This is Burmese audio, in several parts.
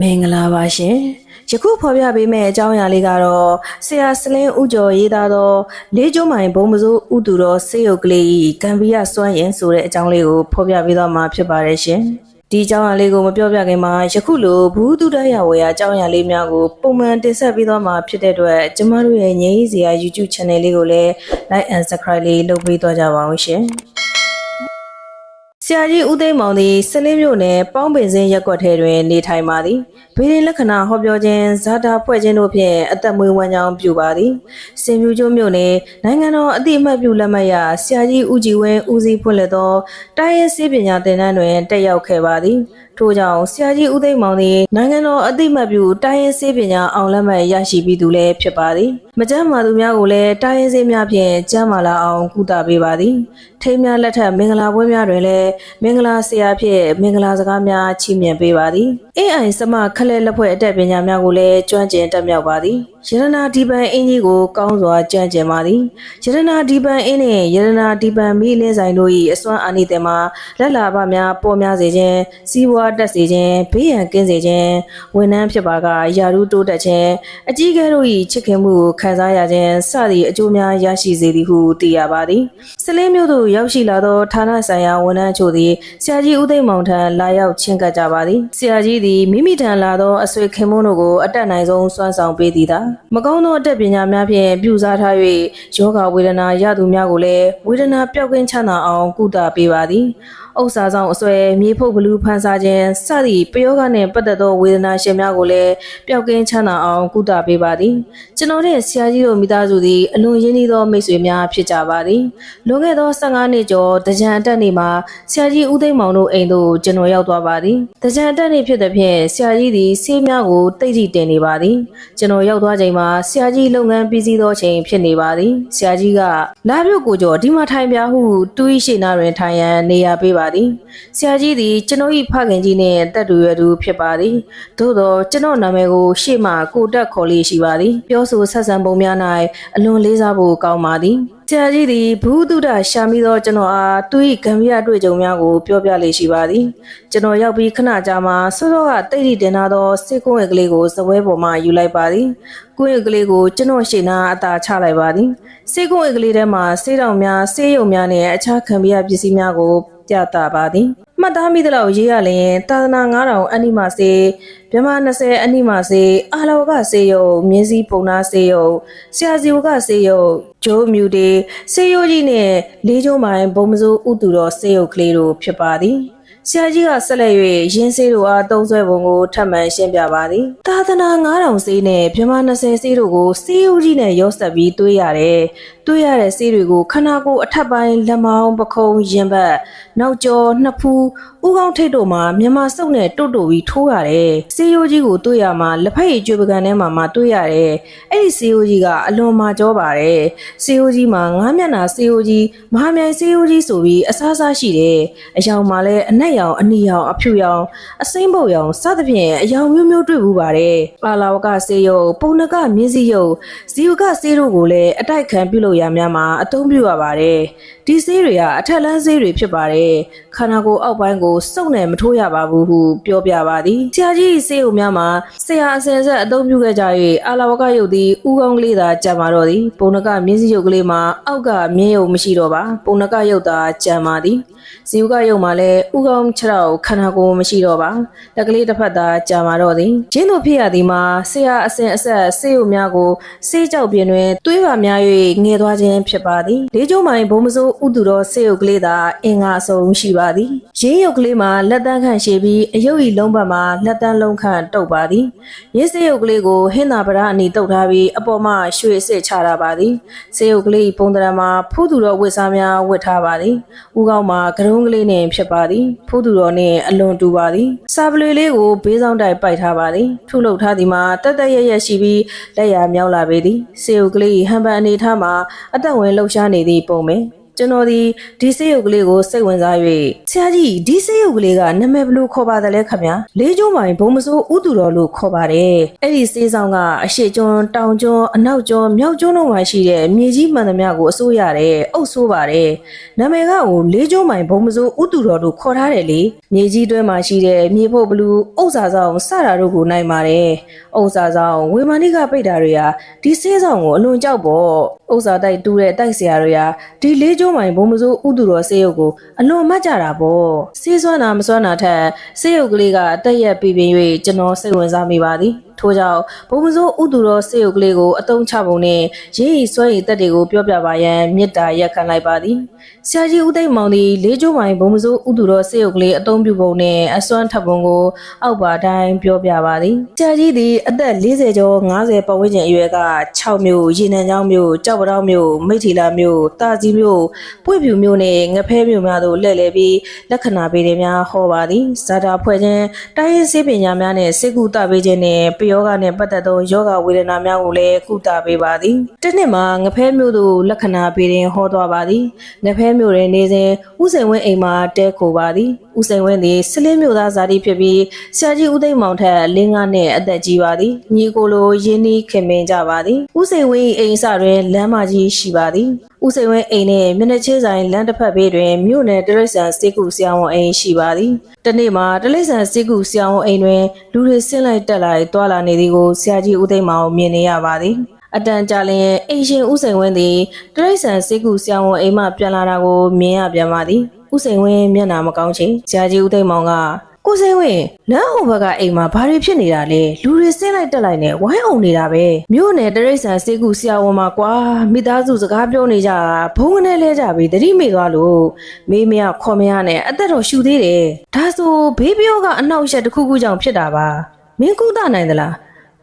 မင်္ဂလာပါရှင်ယခုဖော်ပြပေးမယ့်အကြောင်းအရာလေးကတော့ဆရာစလင်းဥကျော်ရေးသားသောလေးကျုံးမိုင်ဘုံမစိုးဥတူတော်စေယုတ်ကလေးဤကံပိယစွမ်းရင်ဆိုတဲ့အကြောင်းလေးကိုဖော်ပြပေးသွားမှာဖြစ်ပါတယ်ရှင်ဒီအကြောင်းအရာလေးကိုမပြောပြခင်မှာယခုလိုဘူးတုဒ္ဒရဝေယအကြောင်းအရာလေးများကိုပုံမှန်တင်ဆက်ပေးသွားမှာဖြစ်တဲ့အတွက်ကျမတို့ရဲ့ငြိမ်းစရာ YouTube channel လေးကိုလည်း like and subscribe လေးလုပ်ပေးသွားကြပါအောင်ရှင်ဆ ရာကြီးဦးသိမ်းမောင်သည်စလင်းမြို့နယ်ပေါင်းပင်စင်းရက်ကွက်ထဲတွင် နေထိုင်ပါသည်ဗီဒီလက္ခဏာဟောပြောခြင်းဇာတာဖွဲ့ခြင်းတို့ဖြင့်အသက်မွေးဝမ်းကြောင်းပြုပါသည်စင်ပြူကျိုးမြို့နယ်နိုင်ငံတော်အတိအမှတ်ပြုလက်မှတ်ရဆရာကြီးဦးကြည်ဝင်းဦးစီးဖွင့်လှစ်သောတိုင်းရဲစေပညာသင်တန်းတွင်တက်ရောက်ခဲ့ပါသည် ထို့ကြောင့်ဆရာကြီးဦးသိမ်းမောင်သည်နိုင်ငံတော်အတိအမှတ်ပြုတိုင်းရဲစေပညာအောင်လက်မှတ်ရရှိပြီးသူလည်းဖြစ်ပါသည်မကြမ်းမာသူများကိုလည်းတိုင်းရဲစေများဖြင့်ကျမ်းမာလာအောင်ကုသပေးပါသည်ထိမ်းများလက်ထက်မင်္ဂလာပွဲများတွင်လည်းမင်္ဂလာဆရာဖြင့်မင်္ဂလာစကားများချီးမြှင့်ပေးပါသည် AI စမခလဲလက်ဖွဲ့အတက်ပညာများကိုလည်းကျွမ်းကျင်တက်မြောက်ပါသည်ယရနာဒီပန်အင်းကြီးကိုကောင်းစွာကြံ့ကျင်ပါသည်ယရနာဒီပန်အင်းနှင့်ယရနာဒီပန်မီလင်းဆိုင်တို့၏အစွမ်းအာနိသင်မှာလက်လာပများပေါ်များစေခြင်းစီးပွားတက်စေခြင်းဘေးရန်ကင်းစေခြင်းဝန်ထမ်းဖြစ်ပါကယာရုတိုးတက်ခြင်းအကြီးအကဲတို့၏ချစ်ခင်မှုကိုခံစားရခြင်းစသည့်အကျိုးများရရှိစေသည်ဟုသိရပါသည်စလင်းမျိုးတို့ရောက်ရှိလာသောဌာနဆိုင်ရာဝန်ထမ်းချို့သည်ဆရာကြီးဦးသိမ်းမောင်ထံလာရောက်ချင်းကပ်ကြပါသည်ဆရာကြီးသည်မိမိထံလာသောအဆွေခင်မုန်းတို့ကိုအတက်နိုင်ဆုံးစွမ်းဆောင်ပေးသည်သာမကောင်းသောအတက်ပညာများဖြင့်ပြုစားထား၍ယောဂဝေဒနာရသူများကိုလည်းဝေဒနာပျောက်ကင်းချမ်းသာအောင်ကုသပေးပါသည်ဥစ္စာဆောင်အစွဲမြေဖုတ်ဘလူးဖန်ဆာခြင်းစသည့်ပယောဂနဲ့ပတ်သက်သောဝေဒနာရှင်များကိုလည်းပျောက်ကင်းချမ်းသာအောင်ကုသပေးပါသည်ကျွန်တော်တဲ့ဆရာကြီးတို့မိသားစုသည်အလွန်ရင်းနှီးသောမိတ်ဆွေများဖြစ်ကြပါသည်လွန်ခဲ့သော15နှစ်ကျော်တကြံအတက်နေ့မှာဆရာကြီးဦးသိမ်းမောင်တို့အိမ်သို့ကျွန်တော်ရောက်သွားပါသည်တကြံအတက်နေ့ဖြစ်တဲ့ဖြင့်ဆရာကြီးသည်ဆေးများကိုတိတ်တိတင်နေပါသည်ကျွန်တော်ရောက်သွားချိန်မှာဆရာကြီးလုပ်ငန်းပြီးစီးသောချိန်ဖြစ်နေပါသည်ဆရာကြီးကလာပြုတ်ကိုကျော်ဒီမှာထိုင်ပြဟုတူဤရှိနာတွင်ထိုင်ရန်နေရာပေးပါသည်ဆရာကြီးသည်ကျွန်တော်၏ဖခင်ကြီးနှင့်တက်တူရသူဖြစ်ပါသည်သို့သောကျွန်တော်နာမည်ကိုရှေ့မှကိုတက်ခေါ်လေးရှိပါသည်ပြောဆိုဆက်ဆံပုံများ၌အလွန်လေးစားဖို့ကောင်းပါသည်ဆရာကြီးသည်ဘူးတုဒ္ဒရှာမိသောကျွန်တော်အားသူ၏ဂံပြအတွေ့အကြုံများကိုပြောပြလေးရှိပါသည်ကျွန်တော်ရောက်ပြီးခဏကြာမှစောစောကတိတ်တိတင်ထားသောစေကုန်းရဲ့ကလေးကိုစပွဲပေါ်မှယူလိုက်ပါသည်ကိုယ့်ရဲ့ကလေးကိုကျွန်တော်ရှေ့နာအသာချလိုက်ပါသည်စေကုန်းရဲ့ကလေးထဲမှစေးတောင်များစေးရုံများနဲ့အခြားခံပြပစ္စည်းများကို ပြသပါသည်မှတ်သားမိသလောက်ရေးရလျင်သာသနာ9000အနိမစေမြမ20အနိမစေအာလောကစေယုံမြင်းစည်းပုံနာစေယုံဆရာစီဝကစေယုံဂျိုးမြူတေစေယိုကြီးနဲ့လေးကျုံးမိုင်ဘုံမစိုးဥတူတော်စေယုံကလေးတို့ဖြစ်ပါသည်ဆရာကြီးကဆက်လက်၍ရင်းစေးတို့အားသုံးဆွဲပုံကိုထပ်မံရှင်းပြပါသည်သာသနာ9000စေးနဲ့မြမ20စေးတို့ကိုစေယိုကြီးနဲ့ရောဆက်ပြီးတွေးရတယ် တွေ့ရတဲ့ဆေးတွေကိုခန္ဓာကိုယ်အထက်ပိုင်းလက်မောင်းပခုံးရင်ဘတ်နောက်ကျောနှစ်ဖူးဥကောင်းထိတ်တို့မှာမြန်မာစုပ်နဲ့တုတ်တုတ်ပြီးထိုးရတယ်ဆေးရိုးကြီးကိုတွေ့ရမှာလက်ဖက်ရည်ကြွေပကံထဲမှာမှတွေ့ရတယ်အဲ့ဒီဆေးရိုးကြီးကအလွန်မာကြောပါတယ်ဆေးရိုးကြီးမှာငားမျက်နှာဆေးရိုးကြီးမဟာမြိုင်ဆေးရိုးကြီးဆိုပြီးအစားစားရှိတယ်အယောင်မှာလည်းအနက်ရောင်အနီရောင်အဖြူရောင်အစိမ့်ပုတ်ရောင်စသဖြင့်အယောင်မျိုးမျိုးတွေ့ဘူးပါတယ်ပါလာဝကဆေးရုပ်ပုံနကမြင်းစည်းရုပ်ဇီဝကဆေးတို့ကိုလည်းအတိုက်ခံပြုလုပ်ရများမှာအသုံးပြုရပါတယ်။ဒီဆေးတွေကအထက်လန်းဆေးတွေဖြစ်ပါတယ်။ခန္ဓာကိုယ်အောက်ပိုင်းကိုစုပ်နဲ့မထိုးရပါဘူးဟုပြောပြပါသည်။ဆရာကြီးဆေးအုံများမှာဆရာအစဉ်ဆက်အသုံးပြုခဲ့ကြ၍အာလာဝကရုပ်သည်ဥကောင်းကလေးသာကြံပါတော့သည်။ပုံနကမြင်းစည်းရုပ်ကလေးမှာအောက်ကမြင်းရုပ်မရှိတော့ပါ။ပုံနကရုပ်သာကြံပါသည်။ဇီဝကရုပ်မှာလည်းဥကောင်းခြေထောက်ခန္ဓာကိုယ်မရှိတော့ပါ။လက်ကလေးတစ်ဖက်သာကြံပါတော့သည်။ဂျင်းတို့ဖြစ်ရသည်မှာဆရာအစဉ်အဆက်ဆေးရုံများကိုဆေးကြောက်ပြင်းတွင်သွေးပါများ၍ငဲသွားခြင်းဖြစ်ပါသည်လေးကျိုးမိုင်ဘုံမစိုးဥတူတော်ဆေးရုပ်ကလေးသာအင်္ဂါအစုံရှိပါသည်ရင်းရုပ်ကလေးမှာလက်တန်းခန့်ရှိပြီးအယုတ်ဤလုံးဘက်မှာလက်တန်းလုံးခန့်တုပ်ပါသည်ရင်းဆေးရုပ်ကလေးကိုဟင်းသာပရအနီတုပ်ထားပြီးအပေါ်မှရွှေစစ်ချတာပါသည်ဆေးရုပ်ကလေးပုံတရံမှာဖူးသူတော်ဝတ်စားများဝတ်ထားပါသည်ဥကောင်းမှာကရုံးကလေးနှင့်ဖြစ်ပါသည်ဖူးသူတော်နှင့်အလွန်တူပါသည်စာပလွေလေးကိုဘေးဆောင်တိုက်ပိုက်ထားပါသည်ထုလုပ်ထားသည်မှာတက်တက်ရရရှိပြီးလက်ရမြောက်လာပေသည်ဆေးရုပ်ကလေးဟန်ပန်အနေထားမှာအသက်ဝင်လှုပ်ရှားနေသည့်ပုံပင် ကျွန်တော်ဒီဒီဆေးရုပ်ကလေးကိုစိတ်ဝင်စား၍ဆရာကြီးဒီဆေးရုပ်ကလေးကနာမည်ဘယ်လိုခေါ်ပါသလဲခင်ဗျာလေးကျုံးပိုင်ဘုံမစိုးဥတူတော်လို့ခေါ်ပါတယ်အဲ့ဒီဆေးဆောင်ကအရှိကျွန်းတောင်ကျွန်းအနောက်ကျွန်းမြောက်ကျွန်းတို့မှာရှိတဲ့မြေကြီးမှန်သမျှကိုအစိုးရတယ်အုပ်ဆိုးပါတယ်နာမည်ကကိုလေးကျုံးပိုင်ဘုံမစိုးဥတူတော်လို့ခေါ်ထားတယ်လေမြေကြီးတွဲမှာရှိတဲ့မြေဖို့ဘလူးဥစ္စာဆောင်စတာတို့ကိုနိုင်ပါတယ်ဥစ္စာဆောင်ဝေမာနိကပိတ်တာတွေဟာဒီဆေးဆောင်ကိုအလွန်ကြောက်ပေါ့ဥစ္စာတိုက်တူးတဲ့တိုက်ဆရာတွေဟာဒီလေးကျုံးပိုင်ဘုံမစိုးဥတူတော်ဆေးရုပ်ကိုအလွန်မှတ်ကြတာပေါ့ဆေးစွမ်းတာမစွမ်းတာထက်ဆေးရုပ်ကလေးကတက်ရက်ပြပြ၍ကျွန်တော်စိတ်ဝင်စားမိပါသည် ထို့ကြောင့်ဘုံမစိုးဥတူတော်ဆေးရုပ်ကလေးကိုအတုံးချပုံနဲ့ရေးရီစွဲရီတက်တွေကိုပြောပြပါရန်မေတ္တာရက်ခံလိုက်ပါသည်ဆရာကြီးဦးသိမ့်မောင်သည်လေးကျိုးမိုင်ဘုံမစိုးဥတူတော်ဆေးရုပ်ကလေးအတုံးပြုပုံနဲ့အစွမ်းထပ်ပုံကိုအောက်ပါတိုင်းပြောပြပါသည်ဆရာကြီးသည်အသက်40ကျော်50ပတ်ဝန်းကျင်အရွယ်က6မြို့ရေနံချောင်းမြို့ကြောက်ပတောင်းမြို့မိထီလာမြို့တာကြီးမြို့ပွေဖြူမြို့နဲ့ငဖဲမြို့များသို့လှည့်လည်ပြီးလက္ခဏာပေတွေများဟောပါသည်ဇာတာဖွဲ့ခြင်းတိုင်းရင်းစေပညာများနဲ့စေကုသပေးခြင်းနဲ့ပယောဂနဲ့ပတ်သက်သောယောဂဝေဒနာများကိုလည်းကုသပေးပါသည်တစ်နှစ်မှာငဖဲမြို့သို့လက္ခဏာပေတွင်ဟောသွားပါသည်ငဖဲမြို့တွင်နေစဉ်ဥစိန်ဝင်းအိမ်မှာတဲခိုပါသည်ဥစိန်ဝင်းသည်စလင်းမြို့သားဇာတိဖြစ်ပြီးဆရာကြီးဦးသိမ့်မောင်ထက်လင်းကားနှင့်အသက်ကြီးပါသည်ညီကိုလိုရင်းနှီးခင်မင်ကြပါသည်ဥစိန်ဝင်း၏အိမ်အစတွင်လမ်းမကြီးရှိပါသည်ဦးစိန်ဝင်းအိမ်နှင့်မျက်နှာချင်းဆိုင်လမ်းတစ်ဖက်ဘေးတွင်မြို့နယ်တရိษံစေကုဆရာဝန်အိမ်ရှိပါသည်တနေ့မှာတရိษံစေကုဆရာဝန်အိမ်တွင်လူတွေဆင်းလိုက်တက်လိုက်တွာလာနေသည်ကိုဆရာကြီးဦးသိမ့်မောင်မြင်နေရပါသည်အတန်ကြာလျင်အိမ်ရှင်ဦးစိန်ဝင်းသည်တရိษံစေကုဆရာဝန်အိမ်မှပြန်လာတာကိုမြင်ရပြန်ပါသည် ဦးစိန်ဝင်းမျက်နှာမကောင်းချေဆရာကြီးဦးသိမ့်မောင်ကကိုစိန်ဝင်းလမ်းဟိုဘက်ကအိမ်မှာဘာတွေဖြစ်နေတာလဲလူတွေဆင်းလိုက်တက်လိုက်နဲ့ဝိုင်းအောင်နေတာပဲမြို့နယ်တရိษံစေကုဆရာဝန်မှာကွာမိသားစုစကားပြောနေကြတာဘုံကနေလဲကြပြီတတိမိသွားလို့မေးမရခေါ်မရနဲ့အသက်တော်ရှူသေးတယ်ဒါဆိုဘေးပြောကအနောက်ရှက်တစ်ခုခုကြောင့်ဖြစ်တာပါမင်းကုသနိုင်သလား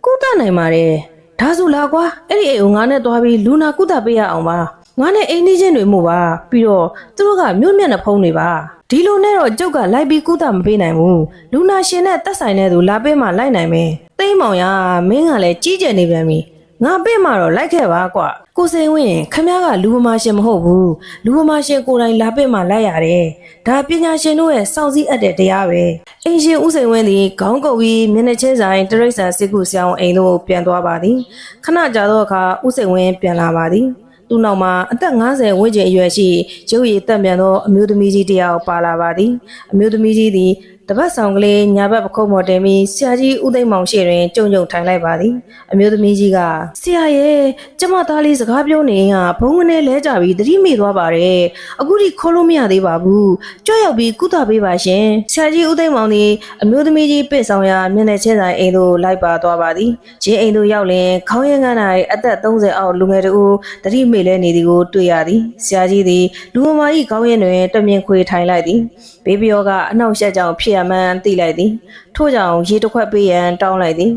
ကုသနိုင်ပါတယ်ဒါဆိုလာကွာအဲ့ဒီအိမ်ကိုငါနဲ့တွားပြီးလူနာကုသပေးရအောင်ပါ ငါနဲ့အိမ်နေချင်းတွေမှုပါပြီးတော့သူတို့ကမြို့မျက်နှာဖုံးနေပါဒီလိုနဲ့တော့ကျုပ်ကလိုက်ပြီးကုသမပေးနိုင်ဘူးလူနာရှင်နဲ့တက်ဆိုင်တဲ့သူလာပေးမှလိုက်နိုင်မယ်သိမ့်မောင်ရမင်းကလည်းကြီးကျယ်နေပြန်ပြီငါပေးမှတော့လိုက်ခဲ့ပါကွာကိုစိန်ဝင်းခမ ्या ကလူမမာရှင်မဟုတ်ဘူးလူမမာရှင်ကိုယ်တိုင်လာပေးမှလိုက်ရတယ်ဒါပညာရှင်တို့ရဲ့စောင့်စည်းအပ်တဲ့တရားပဲအင်ရှင်ဦးစိန်ဝင်းသည်ခေါင်းကုပ်ပြီးမျက်နှာချင်းဆိုင်တရိษံစစ်ကူဆောင်အိမ်သို့ပြန်သွားပါသည်ခဏကြာသောအခါဦးစိန်ဝင်းပြန်လာပါသည် သူ့နောက်မှာအသက်50ဝန်းကျင်အရွယ်ရှိရုပ်ရည်တက်မြန်သောအမျိုးသမီးကြီးတစ်ယောက်ပါလာပါသည်အမျိုးသမီးကြီးသည် တပတ်ဆောင်ကလေးညာဘက်ပခုံးပေါ်တင်ပြီးဆရာကြီးဦးသိမ့်မောင်ရှိတွင်ကြုံကြုံထိုင်လိုက်ပါသည်အမျိုးသမီးကြီးကဆရာရဲ့ကျမသားလေးစကားပြောနေရင်ကဘုံကနေလဲကြပြီးသတိမိသွားပါတယ်အခုထိခေါ်လို့မရသေးပါဘူးကြွရောက်ပြီးကုသပေးပါရှင်ဆရာကြီးဦးသိမ့်မောင်သည်အမျိုးသမီးကြီးပင့်ဆောင်ရာမျက်နှာချင်းဆိုင်အိမ်သို့လိုက်ပါသွားပါသည်ဂျင်းအိမ်သို့ရောက်လင်ခေါင်းရင်းကန်း၌အသက်30အောက်လူငယ်တူသတိမိလဲနေသည်ကိုတွေ့ရသည်ဆရာကြီးသည်လူမမာ၏ခေါင်းရင်းတွင်တမြင်ခွေထိုင်လိုက်သည်ဘေးပြောကအနှောက်အယှက်ကြောင့်ဖြစ်ရမှန်းသိလိုက်သည်ထို့ကြောင့်ရေတစ်ခွက်ပေးရန်တောင်းလိုက်သည်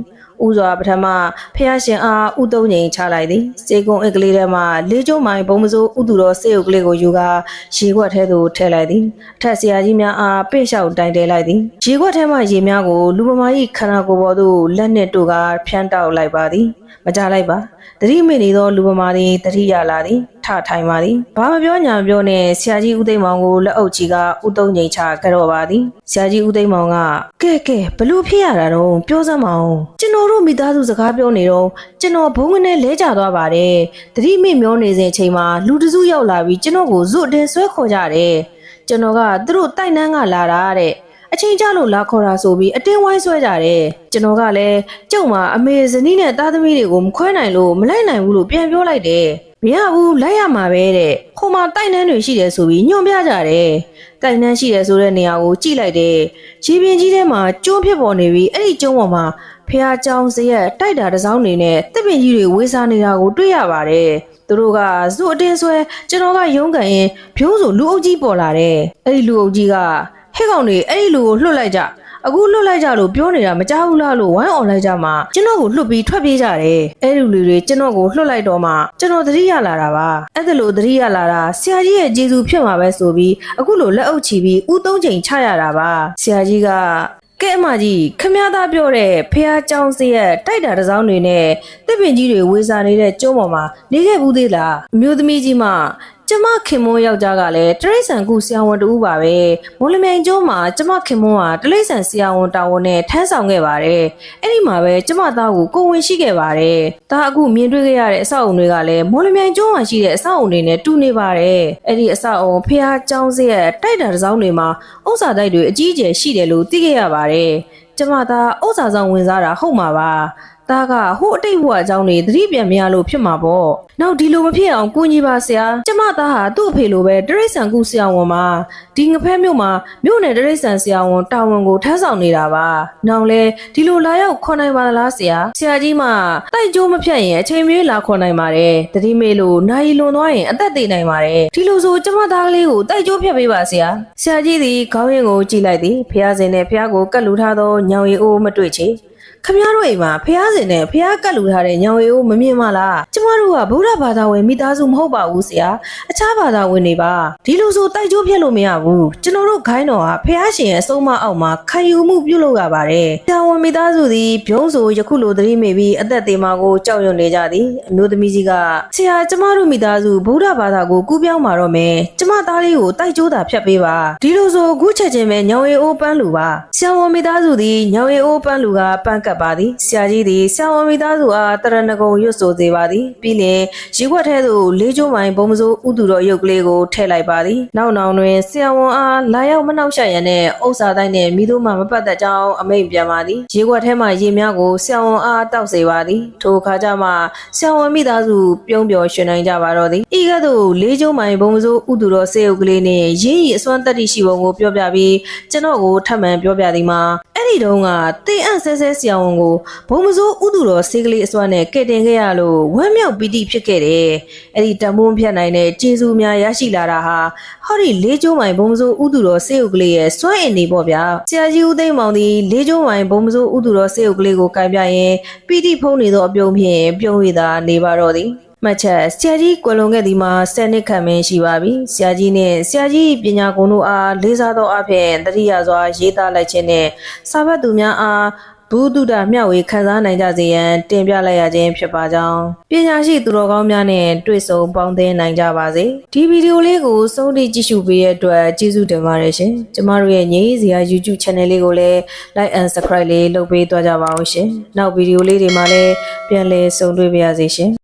ဥစွာပထမဖះရှင်အားဥတုံးငိန်ချလိုက်သည်စေကုံအက်ကလေးထဲမှလေးကျိုးမိုင်ဘုံမစိုးဥသူတော်စေုပ်ကလေးကိုယူကာရေခွက်ထဲသို့ထည့်လိုက်သည်အထက်ဆရာကြီးများအားပိတ်လျှောက်တိုင်တဲလိုက်သည်ရေခွက်ထဲမှရေများကိုလူမမာ၏ခန္ဓာကိုယ်ပေါ်သို့လက်နှင့်တို့ကာဖြန်းတောက်လိုက်ပါသည် မကြလိုက်ပါတတိမိနေသောလူပမာသည်တတိရလာသည်ထထိုင်ပါသည်ဘာမပြောညာမပြောနဲ့ဆရာကြီးဦးသိမ့်မောင်ကိုလက်အုပ်ကြီးကဥတုံးငိန်ချကြတော့ပါသည်ဆရာကြီးဦးသိမ့်မောင်ကကဲကဲဘလို့ဖြစ်ရတာတော့ပြောစမ်းမအောင်ကျွန်တော်တို့မိသားစုစကားပြောနေတော့ကျွန်တော်ဘုံကနေလဲကျသွားပါတယ်တတိမိမျောနေစဉ်အချိန်မှာလူတစုရောက်လာပြီးကျွန်တော်ကိုဇွတ်တင်ဆွဲခေါ်ကြတယ်ကျွန်တော်ကသူတို့တိုက်နှန်းကလာတာတဲ့ အချိန်ကြလို့လာခေါ်တာဆိုပြီးအတင်းဝိုင်းဆွဲကြတယ်ကျွန်တော်ကလည်းကျုံမှာအမေဇနီးနဲ့သားသမီးတွေကိုမခွဲနိုင်လို့မလိုက်နိုင်ဘူးလို့ပြန်ပြောလိုက်တယ်မရဘူးလိုက်ရမှာပဲတဲ့ခုမှတိုက်နှန်းတွေရှိတယ်ဆိုပြီးညွှန်ပြကြတယ်တိုက်နှန်းရှိတယ်ဆိုတဲ့နေရာကိုကြည့်လိုက်တယ်ခြေပြင်ကြီးထဲမှာကျုံးဖြစ်ပေါ်နေပြီးအဲ့ဒီကျုံးပေါ်မှာဖះเจ้าစရက်တိုက်တာတစ်စောင်းနေနဲ့တစ်ပင်ကြီးတွေဝေးစားနေတာကိုတွေ့ရပါတယ်သူတို့ကဇွတ်အတင်းဆွဲကျွန်တော်ကရုန်းကန်ရင်ဖြိုးဆိုလူအုပ်ကြီးပေါ်လာတယ်အဲ့ဒီလူအုပ်ကြီးက ဟဲ့ကောင်တွေအဲ့ဒီလူကိုလွှတ်လိုက်ကြအခုလွတ်လိုက်ကြလို့ပြောနေတာမကြောက်ဘူးလားလို့ဝိုင်းអော်လိုက်ကြမှာကျွန်တော်ကိုလွတ်ပြီးထွက်ပြေးကြတယ်အဲ့ဒီလူတွေကျွန်တော်ကိုလွတ်လိုက်တော့မှကျွန်တော်သတိရလာတာပါအဲ့ဒါလို့သတိရလာတာဆရာကြီးရဲ့ကျေးဇူးဖြစ်မှာပဲဆိုပြီးအခုလိုလက်အုပ်ချီပြီးဥသုံးချိန်ချရတာပါဆရာကြီးကကဲအမကြီးခမည်းသားပြောတဲ့ဖះเจ้าစရက်တိုက်တာတစ်စောင်းတွေနဲ့တစ်ပင်ကြီးတွေဝေစာနေတဲ့ကျုံးပေါ်မှာနေခဲ့ဘူးသေးလားအမျိုးသမီးကြီးမ ကျမခင်မွန်းယောက်ျားကလည်းတရိษံကူဆရာဝန်တူပါပဲမော်လမြိုင်ကျိုးမှာကျမခင်မွန်းဟာတရိษံဆရာဝန်တာဝန်နဲ့ထမ်းဆောင်ခဲ့ပါတယ်အဲ့ဒီမှာပဲကျမသားကိုကိုဝင်ရှိခဲ့ပါတယ်ဒါအခုမြင်တွေ့ခဲ့ရတဲ့အဆောက်အုံတွေကလည်းမော်လမြိုင်ကျိုးမှာရှိတဲ့အဆောက်အုံတွေနဲ့တူနေပါတယ်အဲ့ဒီအဆောက်အုံဖះကျောင်းစရဲ့တိုက်တာတစ်စောင်းတွေမှာဥစ္စာတိုက်တွေအကြီးအကျယ်ရှိတယ်လို့သိခဲ့ရပါတယ်ကျမသားဥစ္စာဆောင်ဝင်စားတာဟုတ်မှာပါ သားကဟိုအတိတ်ဘဝအကြောင်းတွေသတိပြန်မရလို့ဖြစ်မှာပေါ့။နောက်ဒီလိုမဖြစ်အောင်ကိုကြီးပါဆရာ။ကျမသားဟာသူ့အဖေလိုပဲတရိษံကူဆရာဝန်မှာဒီငဖဲမြို့မှာမြို့နယ်တရိษံဆရာဝန်တာဝန်ကိုထမ်းဆောင်နေတာပါ။နောက်လဲဒီလိုလာရောက်ခေါ်နိုင်ပါလားဆရာ။ဆရာကြီးမတိုက်ကြိုးမဖြတ်ရင်အချိန်မရွေးလာခေါ်နိုင်ပါတယ်။တတိမေလို့နိုင်လွန်သွားရင်အသက်သေနိုင်ပါတယ်။ဒီလိုဆိုကျမသားကလေးကိုတိုက်ကြိုးဖြတ်ပေးပါဆရာ။ဆရာကြီးသည်ခေါင်းရင်းကိုကြည့်လိုက်သည်ဖះစင်နဲ့ဖះကိုကတ်လူထားသောညောင်ရီအိုးမတွေ့ချေ။ ခမရတို့အိမ်မှာဖះစင်နဲ့ဖះကတ်လူထားတဲ့ညောင်ရီကိုမမြင်မလားကျမတို့ကဗုဒ္ဓဘာသာဝင်မိသားစုမဟုတ်ပါဘူးဆရာအခြားဘာသာဝင်တွေပါဒီလိုဆိုတိုက်ကြိုးပြက်လို့မရဘူးကျွန်တော်တို့ခိုင်းတော်ဟာဖះရှင်ရဲ့အဆုံးအမအောက်မှာခံယူမှုပြုလုပ်ရပါတယ်ဆရာဝန်မိသားစုသည်ဘုံဆိုယခုလိုသတိမေ့ပြီးအသက်သေးမှာကိုကြောက်ရွံ့နေကြသည်အမျိုးသမီးကြီးကဆရာကျမတို့မိသားစုဗုဒ္ဓဘာသာကိုကူးပြောင်းมาတော့မယ်ကျမသားလေးကိုတိုက်ကြိုးတာဖြတ်ပေးပါဒီလိုဆိုအခုချက်ချင်းပဲညောင်ရီအိုးပန်းလူပါဆရာဝန်မိသားစုသည်ညောင်ရီအိုးပန်းလူကပန်းကပ်ပါသည်ဆရာကြီးသည်ဆရာဝန်မိသားစုအားတရဏဂုံရွတ်ဆိုစေပါသည်ပြီးလျှင်ရေခွက်ထဲသို့လေးကျိုးမိုင်ဘုံမစိုးဥသူတော်ရုပ်ကလေးကိုထည့်လိုက်ပါသည်နောက်နောက်တွင်ဆရာဝန်အားလာရောက်မနှောက်ယှက်ရန်နဲ့ဥစ္စာတိုင်းနှင့်မိတို့မှမပတ်သက်ကြောင်းအမိန့်ပြန်ပါသည်ရေခွက်ထဲမှရေများကိုဆရာဝန်အားတောက်စေပါသည်ထိုအခါကျမှဆရာဝန်မိသားစုပြုံးပျော်ရွှင်နိုင်ကြပါတော့သည်ဤကဲ့သို့လေးကျိုးမိုင်ဘုံမစိုးဥသူတော်စေုပ်ကလေးနှင့်ရင်းရီအစွမ်းတက်တိရှိပုံကိုပြောပြပြီးကျွန်တော်ကိုထပ်မံပြောပြသည်မှာအဲ့ဒီတုန်းကတင်အံ့ဆဲဆဲဆရာဝန်ကိုဘုံမစိုးဥသူတော်စေကလေးအစွမ်းနဲ့ကဲ့တင်ခဲ့ရလို့ဝမ်းမြောက်ပီတိဖြစ်ခဲ့တယ်အဲ့ဒီတမွန်းဖြတ်နိုင်တဲ့ကျေးဇူးများရရှိလာတာဟာဟောဒီလေးကျိုးမိုင်ဘုံမစိုးဥသူတော်စေုပ်ကလေးရဲ့စွမ်းအင်နေပေါ့ဗျာဆရာကြီးဦးသိမ်းမောင်သည်လေးကျိုးမိုင်ဘုံမစိုးဥသူတော်စေုပ်ကလေးကိုကင်ပြရင်ပီတိဖုံးနေသောအပြုံးဖြင့်ပြုံးရသာနေပါတော့သည်မှတ်ချက်ဆရာကြီးကွယ်လွန်ခဲ့သည်မှာ10နှစ်ခန့်ပင်ရှိပါပြီဆရာကြီးနှင့်ဆရာကြီးပညာကုံတို့အားလေးစားသောအဖြစ်တတိယစွာရေးသားလိုက်ခြင်းနှင့်စာဖတ်သူများအား ဘူဒုဒမျှဝေခန်းစားနိုင်ကြစေရန်တင်ပြလိုက်ရခြင်းဖြစ်ပါကြောင်းပညာရှိသူတော်ကောင်းများနဲ့တွေ့ဆုံပေါင်းသင်းနိုင်ကြပါစေဒီဗီဒီယိုလေးကိုစုံထိကြည့်ရှုပေးတဲ့အတွက်ကျေးဇူးတင်ပါတယ်ရှင်ကျမတို့ရဲ့ငြိမ်းစရာ YouTube Channel လေးကိုလည်း Like and Subscribe လေးလုပ်ပေးသွားကြပါဦးရှင်နောက်ဗီဒီယိုလေးတွေမှာလည်းပြန်လည်ဆုံတွေ့ပါရစေရှင်